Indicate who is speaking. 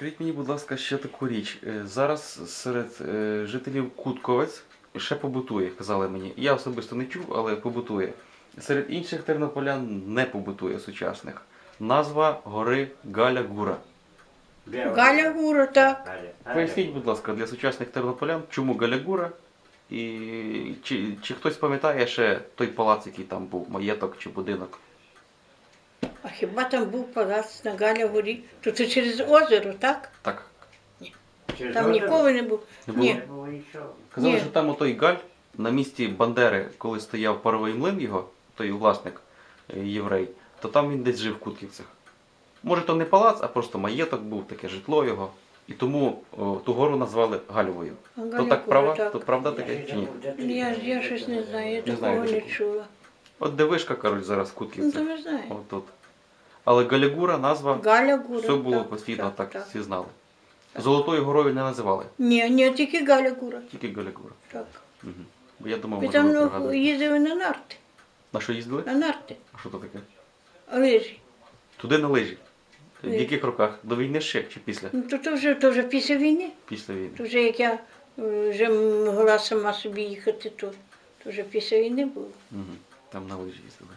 Speaker 1: Скажіть мені, будь ласка, ще таку річ. Е, Зараз серед е, жителів Кутковець ще побутує, казали мені. Я особисто не чув, але побутує. Серед інших тернополян не побутує сучасних. Назва гори Галя Гура.
Speaker 2: Галя Гура, так.
Speaker 1: Поясніть, будь ласка, для сучасних тернополян, чому Галя Гура? І чи, чи хтось пам'ятає ще той палац, який там був, маєток чи будинок?
Speaker 2: А хіба там був палац на Галя Горі? То це через озеро, так?
Speaker 1: Так.
Speaker 3: Через
Speaker 2: Там
Speaker 3: озеро?
Speaker 2: ніколи не був.
Speaker 1: Не було?
Speaker 2: Ні.
Speaker 3: Не було нічого.
Speaker 1: Казали,
Speaker 2: Ні.
Speaker 1: що там отой Галь на місці Бандери, коли стояв паровий млин його, той власник е, єврей, то там він десь жив в Кутківцях. Може, то не палац, а просто маєток був, таке житло його. І тому о, ту гору назвали Гальвою.
Speaker 2: А
Speaker 1: То
Speaker 2: Галя
Speaker 1: так
Speaker 2: Гура,
Speaker 1: права?
Speaker 2: так.
Speaker 1: То правда таке чи ні?
Speaker 3: де
Speaker 2: Я,
Speaker 3: був.
Speaker 2: я щось не знаю, я
Speaker 1: Не
Speaker 2: такого
Speaker 1: знаю,
Speaker 2: не чула.
Speaker 1: От дивишка, кажуть, зараз в
Speaker 2: Ну,
Speaker 1: Кутківцях.
Speaker 2: то ви знаєте.
Speaker 1: От тут. Але Галягура назва
Speaker 2: Галя Гура.
Speaker 1: все було
Speaker 2: так,
Speaker 1: постійно, так,
Speaker 2: так.
Speaker 1: всі знали. Золотою горою не називали,
Speaker 2: Ні, ні, тільки Галя Гура.
Speaker 1: тільки Галягура.
Speaker 2: Так.
Speaker 1: Угу. Бо я думав, може,
Speaker 2: там ну,
Speaker 1: пригадуєте.
Speaker 2: їздили на нарти.
Speaker 1: На що їздили?
Speaker 2: На нарти.
Speaker 1: А що то таке?
Speaker 2: Лижі.
Speaker 1: Туди на лижі. В яких роках? До війни ще чи після?
Speaker 2: Ну, то, то, вже, то вже після війни.
Speaker 1: Після війни.
Speaker 2: То вже як я е, вже могла сама собі їхати, то, то вже після війни було.
Speaker 1: Угу. Там на лижі їздили.